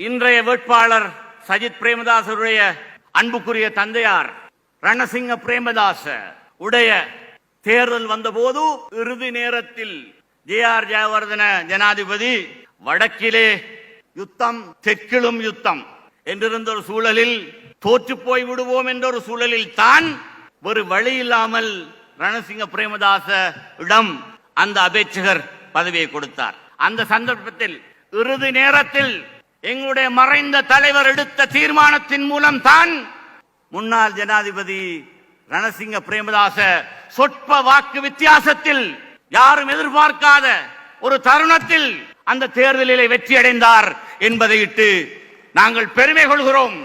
இன்றைய வேட்பாளர் சஜித் பிரேமதாசருடைய அன்புக்குரிய தந்தையார் ரணசிங்க பிரேமதாச உடைய தேர்தல் வந்தபோது இறுதி நேரத்தில் ஜே ஆர் ஜெயவர்தன ஜனாதிபதி வடக்கிலே யுத்தம் தெற்கிலும் யுத்தம் என்றிருந்த ஒரு சூழலில் தோற்று போய் விடுவோம் என்ற ஒரு சூழலில் தான் ஒரு வழி இல்லாமல் ரணசிங்க பிரேமதாச இடம் அந்த அபேட்சகர் பதவியை கொடுத்தார். அந்த சந்தர்ப்பத்தில் இறுதி நேரத்தில் எங்களுடைய மறைந்த தலைவர் எடுத்த தீர்மானத்தின் மூலம் தான் முன்னாள் ஜனாதிபதி ரணசிங்க பிரேமதாச சொற்ப வாக்கு வித்தியாசத்தில் யாரும் எதிர்பார்க்காத ஒரு தருணத்தில் அந்த தேர்தலிலே வெற்றி அடைந்தார் என்பதை இட்டு நாங்கள் பெருமை கொள்கிறோம்.